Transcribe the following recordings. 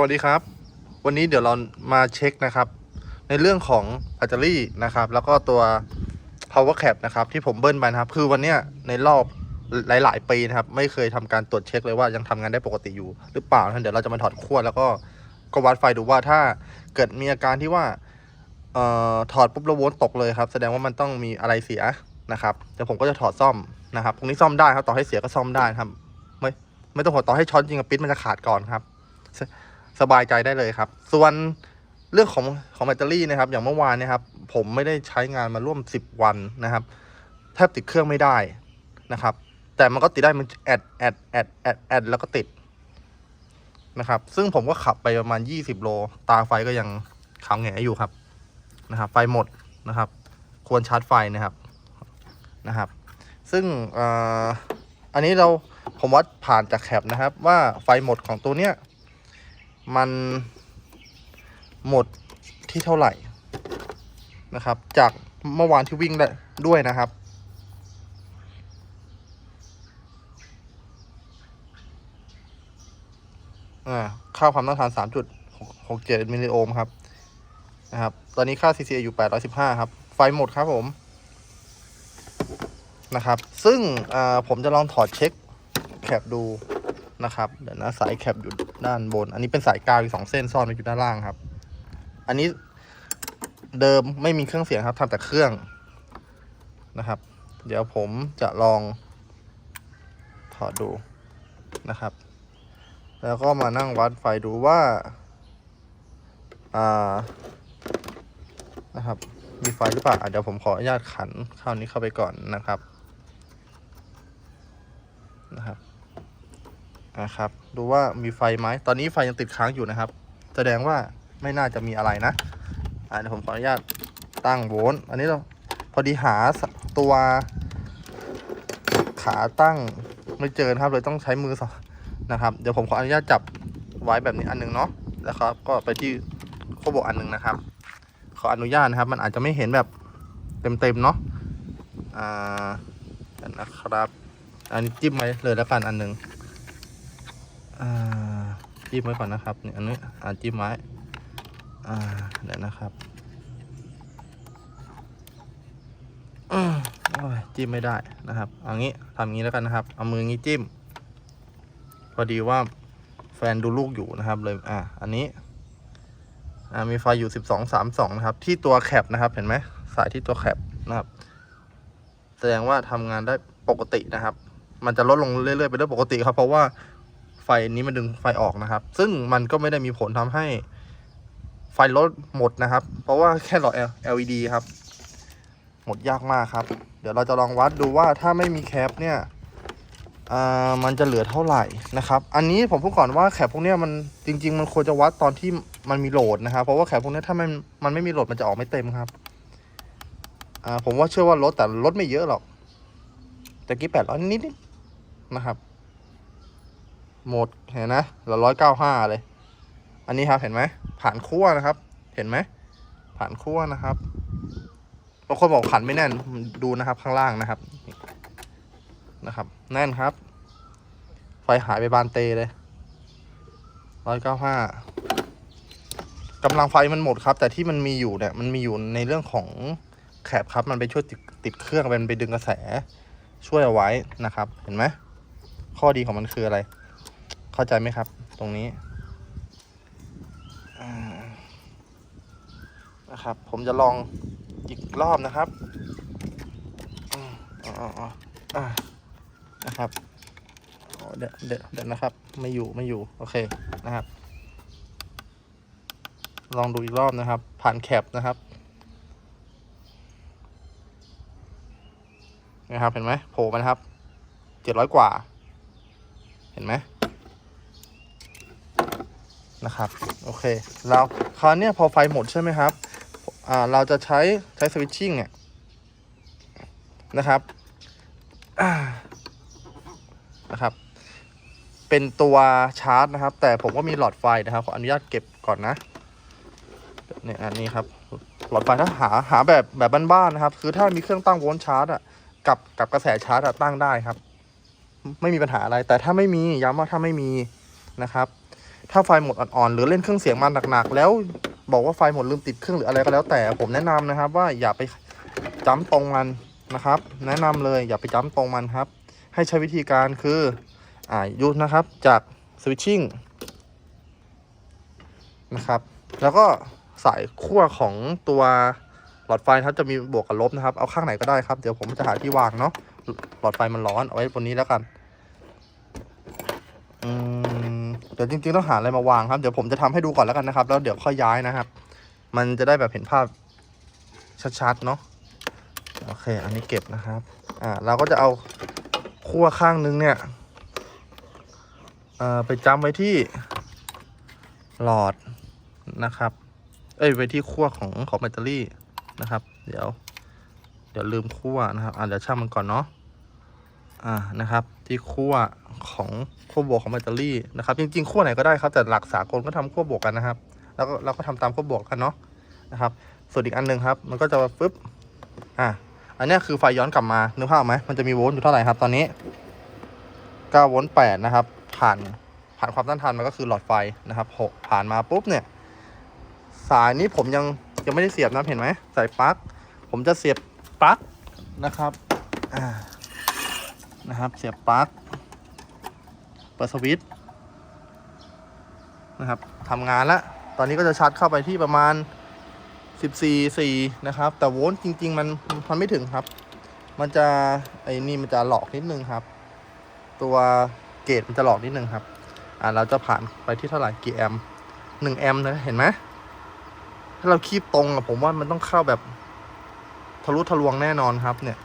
วัสดีครับ วันนี้เดี๋ยวเรามาเช็คนะครับ ในเรื่องของแบตเตอรี่นะครับ แล้วก็ตัว power cap นะครับ ที่ผมเบิ้ลไปนะครับ คือวันเนี้ยในรอบหลาย ๆ ปีนะครับ ไม่เคยทำการตรวจเช็คเลยว่ายังทำงานได้ปกติอยู่หรือเปล่านะเดี๋ยวเราจะมาถอดขั้วแล้วก็ก็วัดไฟดูว่าถ้าเกิดมีอาการที่ว่าเอ่อถอดปุ๊บแล้วโวลต์ตกเลยครับ แสดงว่ามันต้องมีอะไรเสียนะครับเดี๋ยวผมก็จะถอดซ่อมนะครับพรุ่งนี้ซ่อมได้ครับต่อให้เสียก็ซ่อมได้ครับ ไม่ไม่ต้องห่วงต่อให้ช็อตจริงกับปิ๊นมันจะขาดก่อนครับ สบายใจได้เลยครับ ส่วนเรื่องของของแบตเตอรี่นะครับ อย่างเมื่อวานเนะครับ ผมไม่ได้ใช้งานมาร่วม 10 วันนะครับแทบติดเครื่องไม่ได้นะครับ แต่มันก็ติดได้มันแอดแอดแอดแอดแอดแล้วก็ติดนะครับ ซึ่งผมก็ขับไปประมาณ 20 โล ตาไฟก็ยังขาวแหงอยู่ครับนะครับ ไฟหมดนะครับ ควรชาร์จไฟนะครับนะครับ ซึ่งอ่ออันนี้เราผมวัดผ่านจากแคปนะครับ ว่าไฟหมดของตัวเนี้ย มันหมดที่เท่าไหร่นะครับ จากเมื่อวานที่วิ่งได้ด้วยนะครับ ค่าความต้านทาน3.67มิลลิโอห์มครับนะครับ ตอนนี้ค่า CCA อยู่ 815 ครับ ไฟหมดครับผม นะครับ ซึ่งผมจะลองถอดเช็คแคปดูนะครับ เดี๋ยวนะสายแคปอยู่ ด้านบน อันนี้เป็นสายกาวอีกสองเส้นซ่อนไว้อยู่ด้านล่างครับ อันนี้เดิมไม่มีเครื่องเสียงครับทำแต่เครื่องนะครับ เดี๋ยวผมจะลองถอดดูนะครับ แล้วก็มานั่งวัดไฟดูว่า อ่า นะครับ มีไฟหรือเปล่าเดี๋ยวผมขออนุญาตขันข้านี้เข้าไปก่อนนะครับ นะครับ นะครับ ดูว่ามีไฟไหมตอนนี้ไฟยังติดค้างอยู่นะครับ แสดงว่าไม่น่าจะมีอะไรนะอ่าเดี๋ยวผมขออนุญาตตั้งโวลต์อันนี้เราพอดีหาตัวขาตั้งไม่เจอครับเลยต้องใช้มือสนะครับ เดี๋ยวผมขออนุญาตจับไว้แบบนี้อันหนึงเนาะแล้วครับ ก็ไปที่โคโบอันหนึงนะครับ ขออนุญาตนะครับ มันอาจจะไม่เห็นแบบเต็มๆเนาะอ่านะครับ อันนี้จิ้มไว้เลยแล้วกันอันหนึงอ่า จิ้มไว้ก่อนนะครับเนี่ยอันนี้อ่าจิ้มไว้อ่าเดี๋ยวนะครับจิ้มไม่ได้นะครับเอางี้ทำงี้แล้วกันนะครับ เอามืองี้จิ้ม พอดีว่าแฟนดูลูกอยู่นะครับเลยอ่าอันนี้อ่ามีไฟอยู่สิบสองสามสองนะครับ ที่ตัวแคปนะครับ เห็นไหมสายที่ตัวแคปนะครับ แสดงว่าทำงานได้ปกตินะครับ มันจะลดลงเรื่อยๆเป็นเรื่องปกติครับ เพราะว่า ฟนี้มันดึงไฟออกนะครับ ซึ่งมันก็ไม่ได้มีผลทำให้ไฟลดหมดนะครับ เพราะว่าแค่หลอด LED ครับ หมดยากมากครับ เดี๋ยวเราจะลองวัดดูว่าถ้าไม่มีแคปเนี่ยมันจะเหลือเท่าไหร่นะครับ อันนี้ผมพูดก่อนว่าแคปพวกนี้มันจริง ๆ มันควรจะวัดตอนที่มันมีโหลดนะครับ เพราะว่าแคปพวกนี้ถ้ามันมันไม่มีโหลดมันจะออกไม่เต็มครับผมว่าเชื่อว่าลดแต่ลดไม่เยอะหรอกแต่กี้แปดร้อยนิดๆนะครับ หมดเห็นนะเหลือร้อยเก้าห้าเลย อันนี้ครับเห็นไหมผ่านขั้วนะครับ เห็นไหมผ่านขั้วนะครับบางคนบอกขันไม่แน่นดูนะครับข้างล่างนะครับนะครับ แน่นครับ ไฟหายไปบานเตเลยร้อยเก้าห้ากำลังไฟมันหมดครับ แต่ที่มันมีอยู่เนี่ยมันมีอยู่ในเรื่องของแคปครับ มันไปช่วยติดติดเครื่องเป็นไปดึงกระแสช่วยเอาไว้นะครับ เห็นไหมข้อดีของมันคืออะไร เข้าใจไหมครับ ตรงนี้นะครับ ผมจะลองอีกรอบนะครับอืมอ๋ออ๋ออ่านะครับเดี๋ยวเดี๋ยวเดดนะครับ ไม่อยู่ไม่อยู่ โอเคนะครับ ลองดูอีกรอบนะครับ ผ่านแคปนะครับนะครับ เห็นไหมโผล่มานครับ เจ็ดร้อยกว่า เห็นไหม นะครับโอเคแล้วคราวนี้พอไฟหมดใช่ไหมครับอ่าเราจะใช้ใช้สวิตชิ่งเนี่ยนะครับนะครับ เป็นตัวชาร์จนะครับ แต่ผมก็มีหลอดไฟนะครับขออนุญาตเก็บก่อนนะเนี่ยอันนี้ครับหลอดไฟถ้าหาหาแบบแบบบ้านๆนะครับ คือถ้ามีเครื่องตั้งโวลต์ชาร์จอะกับกับกระแสชาร์จอะตั้งได้ครับ ไม่มีปัญหาอะไร แต่ถ้าไม่มีย้ำว่าถ้าไม่มีนะครับ ถ้าไฟหมดอ่อนๆ หรือเล่นเครื่องเสียงมาหนักๆ แล้วบอกว่าไฟหมดลืมติดเครื่องหรืออะไรก็แล้วแต่ผมแนะนำนะครับ ว่าอย่าไปจ้ำตรงมันนะครับ แนะนำเลยอย่าไปจ้ำตรงมันครับ ให้ใช้วิธีการคืออ่ายุดนะครับจากสวิตชิ่งนะครับแล้วก็สายขั้วของตัวหลอดไฟนะครับจะมีบวกกับลบนะครับ เอาข้างไหนก็ได้ครับ เดี๋ยวผมจะหาที่วางเนาะหลอดไฟมันร้อนเอาไว้บนนี้แล้วกัน อืม เดี๋ยวจริงๆต้องหาอะไรมาวางครับเดี๋ยวผมจะทำให้ดูก่อนแล้วกันนะครับ แล้วเดี๋ยวค่อยย้ายนะครับ มันจะได้แบบเห็นภาพชัดๆเนาะโอเค อันนี้เก็บนะครับ อ่า เราก็จะเอาขั้วข้างนึงเนี่ยเอ่อไปจำไว้ที่หลอดนะครับ เอ้ย ไว้ที่ขั้วของของแบตเตอรี่นะครับ เดี๋ยว เดี๋ยวลืมขั้วนะครับ อ่าเดี๋ยวช่างมันก่อนเนาะ อ่านะครับ ที่ขั้วของขั้วบวกของแบตเตอรี่นะครับ จริงๆขั้วไหนก็ได้ครับ แต่หลักสากลก็ทำขั้วบวกกันนะครับ แล้วก็เราก็ทำตามขั้วบวกกันเนาะนะครับ ส่วนอีกอันหนึ่งครับ มันก็จะฟึบอ่าอันนี้คือไฟย้อนกลับมานึกภาพไหมมันจะมีโวลต์อยู่เท่าไหร่ครับ ตอนนี้9โวลต์8นะครับ ผ่านผ่านความต้านทานมันก็คือหลอดไฟนะครับ6ผ่านมาปุ๊บเนี่ย สายนี้ผมยังยังไม่ได้เสียบนะเห็นไหมสายปลั๊กผมจะเสียบปลั๊กนะครับอ่า นะครับ เสียบปลั๊กเปิดสวิตช์นะครับทำงานแล้วตอนนี้ก็จะชาร์จเข้าไปที่ประมาณ 14 4 นะครับ แต่โวลต์จริง ๆ มันมันไม่ถึงครับ มันจะไอ้นี่มันจะหลอกนิดนึงครับ ตัวเกจมันจะหลอกนิดนึงครับ อ่าเราจะผ่านไปที่เท่าไหร่กี่แอมป์หนึ่งแอมป์นะเห็นไหมถ้าเราคีบตรงอะผมว่ามันต้องเข้าแบบทะลุทะลวงแน่นอนครับเนี่ย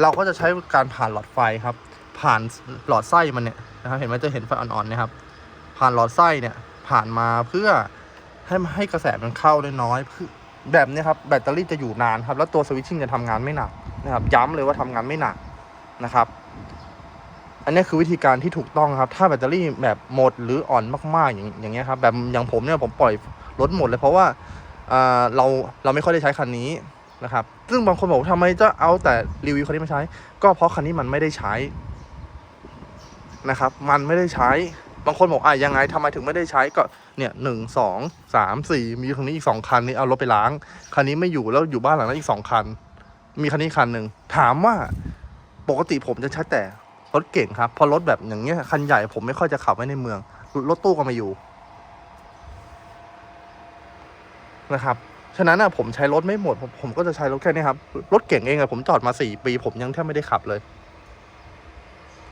เราก็จะใช้การผ่านหลอดไฟครับ ผ่านหลอดไส้มันเนี่ยนะครับ เห็นไหมจะเห็นไฟอ่อนๆเนะครับ ผ่านหลอดไส้เนี่ยผ่านมาเพื่อให้ให้กระแสมันเข้าได้น้อยเพื่อแบบนี้ครับแบตเตอรี่จะอยู่นานครับแล้วตัวสวิตชิ่งจะทำงานไม่หนักนะครับ ย้ำเลยว่าทำงานไม่หนักนะครับ อันนี้คือวิธีการที่ถูกต้องครับ ถ้าแบตเตอรี่แบบหมดหรืออ่อนมากๆอย่างอย่างเงี้ยครับแบบอย่างผมเนี่ยผมปล่อยรถหมดเลยเพราะว่าเราเราไม่ค่อยได้ใช้คันนี้ นะครับ ซึ่งบางคนบอกว่าทำไมจะเอาแต่รีวิวคันนี้มาใช้ ก็เพราะคันนี้มันไม่ได้ใช้นะครับ มันไม่ได้ใช้ บางคนบอกอะยังไงทำไมถึงไม่ได้ใช้ก็เนี่ยหนึ่งสองสามสี่มีคันนี้อีกสองคันนี้เอารถไปล้าง คันนี้ไม่อยู่แล้วอยู่บ้านหลังนั้นอีกสองคัน มีคันนี้คันหนึ่งถามว่าปกติผมจะใช้แต่รถเก่งครับ พอรถแบบอย่างเงี้ยคันใหญ่ผมไม่ค่อยจะขับไว้ในเมือง รถตู้ก็ไมาอยู่นะครับ ฉะนั้นอะผมใช้รถไม่หมดผมผมก็จะใช้รถแค่นี้ครับ รถเก่งเองอะผมจอดมาสี่ปี ผมยังแทบไม่ได้ขับเลย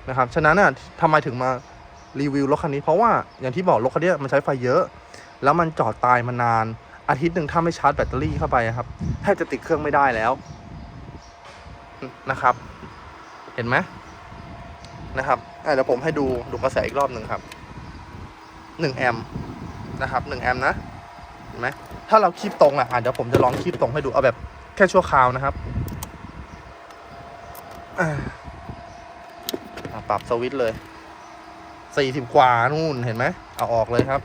นะครับ ฉะนั้นอะทำไมถึงมารีวิวรถคันนี้ เพราะว่าอย่างที่บอกรถคันนี้มันใช้ไฟเยอะ แล้วมันจอดตายมานานอาทิตย์หนึ่งถ้าไม่ชาร์จแบตเตอรี่เข้าไปครับแทบจะติดเครื่องไม่ได้แล้วนะครับ เห็นไหมนะครับเดี๋ยวผมให้ดูดูกระแสอีกรอบหนึ่งครับหนึ่งแอมนะครับหนึ่งแอมนะเห็นไหม ถ้าเราคีบตรงอะอะเดี๋ยวผมจะลองคีบตรงให้ดูเอาแบบแค่ชั่วคราวนะครับปรับสวิตเลยสี่สิบกว่านู่นเห็นไหมเอาออกเลยครับ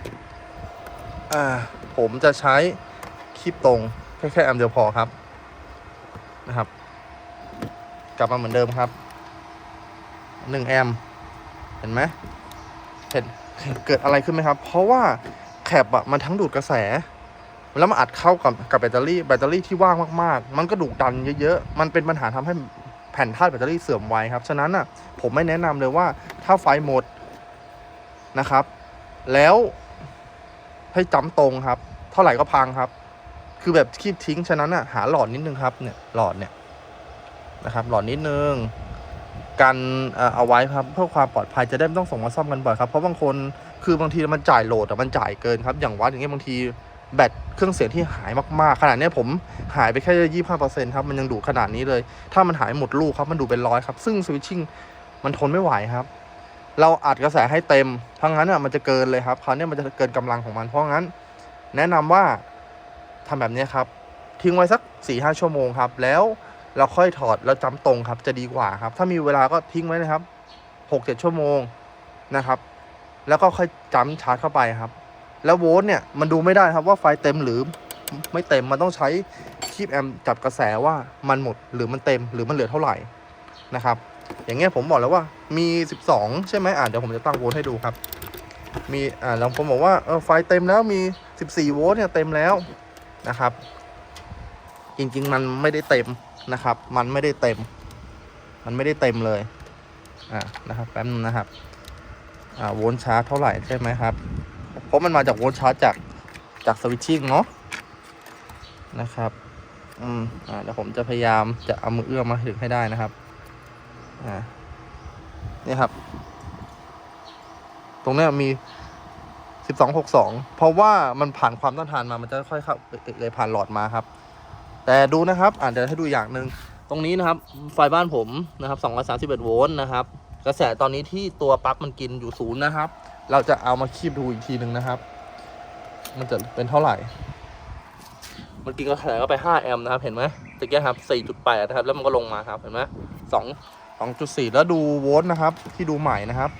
อ่า ผมจะใช้คลิปตรงแค่แค่อมป์เดียวพอครับนะครับ กลับมาเหมือนเดิมครับหนึ่งแอมป์เห็นไหมเห็นเกิดอะไรขึ้นไหมครับ เพราะว่าแคปอะมันทั้งดูดกระแส แล้วมันอัดเข้ากับกับแบตเตอรี่แบตเตอรี่ที่ว่างมากๆ มันก็ดูดดันเยอะๆ มันเป็นปัญหาทำให้แผ่นธาตุแบตเตอรี่เสื่อมไวครับ ฉะนั้นอะผมไม่แนะนำเลยว่าถ้าไฟหมดนะครับ แล้วให้จำตรงครับ เท่าไหร่ก็พังครับ คือแบบคีบทิ้งฉะนั้นอะหาหลอดนิดนึงครับเนี่ยหลอดเนี่ยนะครับ หลอดนิดนึงกันเอาไว้ครับเพื่อความปลอดภัยจะได้ไม่ต้องส่งมาซ่อมกันบ่อยครับเพราะบางคนคือบางทีมันจ่ายโหลดแต่มันจ่ายเกินครับ อย่างวัดอย่างเงี้ยบางที แบตเครื่องเสียงที่หายมากๆ ขนาดนี้ผมหายไปแค่ยี่ห้าเปอร์เซ็นต์ครับ มันยังดูดขนาดนี้เลย ถ้ามันหายหมดลูกครับ มันดูดเป็นร้อยครับ ซึ่งสวิตชิ่งมันทนไม่ไหวครับ เราอัดกระแสให้เต็มเพราะงั้นอะมันจะเกินเลยครับ คราวนี้มันจะเกินกำลังของมัน เพราะงั้น แนะนำว่าทำแบบนี้ครับ ทิ้งไว้สักสี่ห้าชั่วโมงครับ แล้วเราค่อยถอดแล้วจำตรงครับ จะดีกว่าครับ ถ้ามีเวลาก็ทิ้งไว้นะครับหกเจ็ดชั่วโมงนะครับ แล้วก็ค่อยจำชาร์จเข้าไปครับ แล้วโวลต์เนี่ยมันดูไม่ได้ครับว่าไฟเต็มหรือไม่เต็มมันต้องใช้คีบแอมจับกระแสว่ามันหมดหรือมันเต็มหรือมันเหลือเท่าไหร่นะครับ อย่างเงี้ยผมบอกแล้วว่ามี 12 ใช่ไหมอะเดี๋ยวผมจะตั้งโวลต์ให้ดูครับ มีอ่าบางคนบอกว่าเออไฟเต็มแล้วมี 14 โวลต์เนี่ยเต็มแล้วนะครับ จริงๆมันไม่ได้เต็มนะครับ มันไม่ได้เต็ม มันไม่ได้เต็มเลยอ่านะครับแป๊บนึงนะครับอ่าโวลต์ชาร์จเท่าไหร่ใช่ไหมครับ เพราะมันมาจากโวลต์ชาร์จจากจากสวิตชิ่งเนาะนะครับอืมอ่าเดี๋ยวผมจะพยายามจะเอามือเอื้อมมาถึงให้ได้นะครับอ่านี่ครับ ตรงนี้มีสิบสองหกสองเพราะว่ามันผ่านความต้านทานมามันจะค่อยๆเข้าเลยผ่านหลอดมาครับ แต่ดูนะครับอ่าเดี๋ยวให้ดูอย่างหนึ่งตรงนี้นะครับ ไฟบ้านผมนะครับ231โวลต์นะครับ กระแสตอนนี้ที่ตัวปลั๊กมันกินอยู่ศูนย์นะครับ เราจะเอามาคีบดูอีกทีหนึ่งนะครับ มันจะเป็นเท่าไหร่ มันกินกระแสเข้าไป 5 แอมป์นะครับ เห็นไหมตะเกียครับ 4.8 นะครับ แล้วมันก็ลงมาครับ เห็นไหม2 2.4 แล้วดูโวลต์นะครับ ที่ดูใหม่นะครับ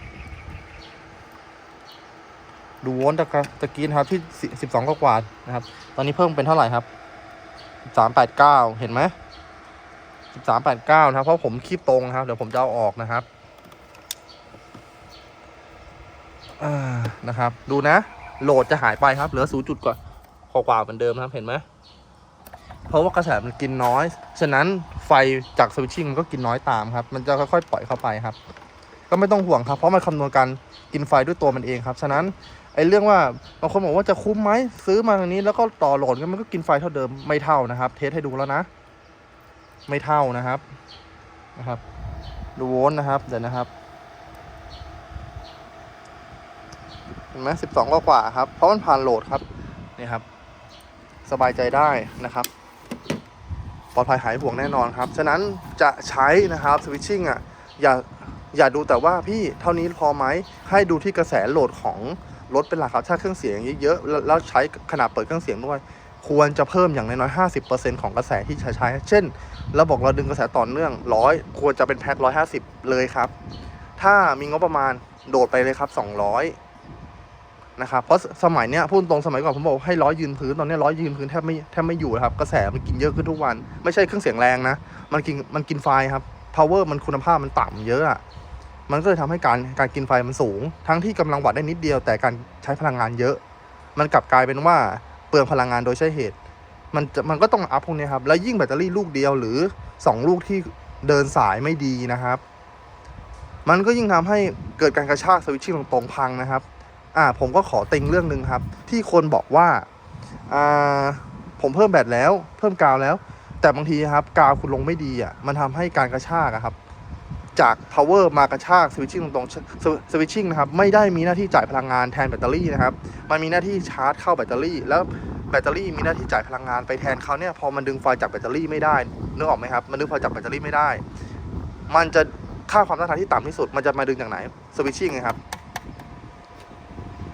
ดูโวลต์ตะกตะกี้นะครับที่สิบสองกว่านะครับ ตอนนี้เพิ่มเป็นเท่าไหร่ครับสามแปดเห็นไหมสิบสามแปดเก้านะครับ เพราะผมคีบตรงนะครับ เดี๋ยวผมจะเอาออกนะครับอ่า นะครับ ดูนะ โหลดจะหายไปครับ เหลือศูนย์จุดกว่ากว่าเหมือนเดิมครับ เห็นไหม เพราะว่ากระแสมันกินน้อย ฉะนั้นไฟจากสวิตชิ่งมันก็กินน้อยตามครับ มันจะค่อยๆปล่อยเข้าไปครับ ก็ไม่ต้องห่วงครับ เพราะมันคำนวณการกินไฟด้วยตัวมันเองครับ ฉะนั้นไอ้เรื่องว่าบางคนบอกว่าจะคุ้มไหมซื้อมาทางนี้แล้วก็ต่อโหลดกันมันก็กินไฟเท่าเดิมไม่เท่านะครับ เทสให้ดูแล้วนะ ไม่เท่านะครับ นะครับ ดูโวลต์นะครับ เดี๋ยวนะครับ ห็นไหมสิบสองกว่าครับ เพราะมันผ่านโหลดครับ นี่ครับ สบายใจได้นะครับ ปลอดภัยหายห่วงแน่นอนครับ ฉะนั้นจะใช้นะครับสวิตชิ่งอะ อย่า อย่าดูแต่ว่าพี่เท่านี้พอไหม ให้ดูที่กระแสโหลดของรถเป็นหลักครับ ถ้าเครื่องเสียงเยอะๆ แล้วแล้วใช้ขนาดเปิดเครื่องเสียงด้วย ควรจะเพิ่มอย่างน้อยๆ50%ของกระแสที่ใช้ใช้ เช่น เราบอกเราดึงกระแสต่อเนื่องร้อยควรจะเป็นแพ็คร้อยห้าสิบเลยครับ ถ้ามีงบประมาณโดดไปเลยครับสองร้อย นะครับเพราะสมัยเนี้ยพูดตรงสมัยก่อนผมบอกให้ร้อยยืนพื้นตอนนี้ร้อยยืนพื้นแทบไม่แทบไม่อยู่แล้วครับกระแสมันกินเยอะขึ้นทุกวัน ไม่ใช่เครื่องเสียงแรงนะ มันกินมันกินไฟครับ power มันคุณภาพมันต่ำเยอะอะมันก็เลยทำให้การการกินไฟมันสูง ทั้งที่กำลังวัดได้นิดเดียวแต่การใช้พลังงานเยอะ มันกลับกลายเป็นว่าเปลืองพลังงานโดยใช่เหตุ มันจะมันก็ต้องอัพพวกนี้ครับแล้วยิ่งแบตเตอรี่ลูกเดียวหรือ 2 ลูกที่เดินสายไม่ดีนะครับ มันก็ยิ่งทำให้เกิดการกระชากสวิตชิ่งตรงๆพังนะครับ อ่าผมก็ขอติงเรื่องหนึ่งครับ ที่คนบอกว่าอ่าผมเพิ่มแบตแล้ว เพิ่มกาวแล้ว แต่บางทีครับกาวคุณลงไม่ดีอะมันทำให้การกระชากครับ จาก power มากระชากสวิตชิ่งตรงๆสวิตชิ่งนะครับไม่ได้มีหน้าที่จ่ายพลังงานแทนแบตเตอรี่นะครับ มันมีหน้าที่ชาร์จเข้าแบตเตอรี่ แล้วแบตเตอรี่มีหน้าที่จ่ายพลังงานไปแทนเขาเนี่ยพอมันดึงไฟจากแบตเตอรี่ไม่ได้นึกออกไหมครับมันดึงไฟจากแบตเตอรี่ไม่ได้ มันจะค่าความต้านทานที่ต่ำที่สุดมันจะมาดึงจากไหนสวิตชิ่งไงครับ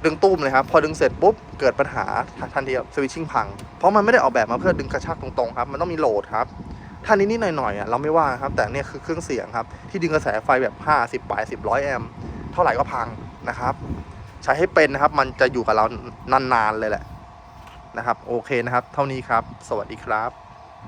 ดึงตุ้มเลยครับ พอดึงเสร็จปุ๊บ เกิดปัญหาทันทีสวิตชิ่งพัง เพราะมันไม่ได้ออกแบบมาเพื่อดึงกระชากตรงๆครับ มันต้องมีโหลดครับถ้านิดๆหน่อยๆอะเราไม่ว่าครับ แต่เนี่ยคือเครื่องเสียงครับ ที่ดึงกระแสไฟแบบ 50 80 100 แอมป์เท่าไหร่ก็พังนะครับ ใช้ให้เป็นนะครับ มันจะอยู่กับเรานานๆเลยแหละนะครับ โอเคนะครับ เท่านี้ครับ สวัสดีครับ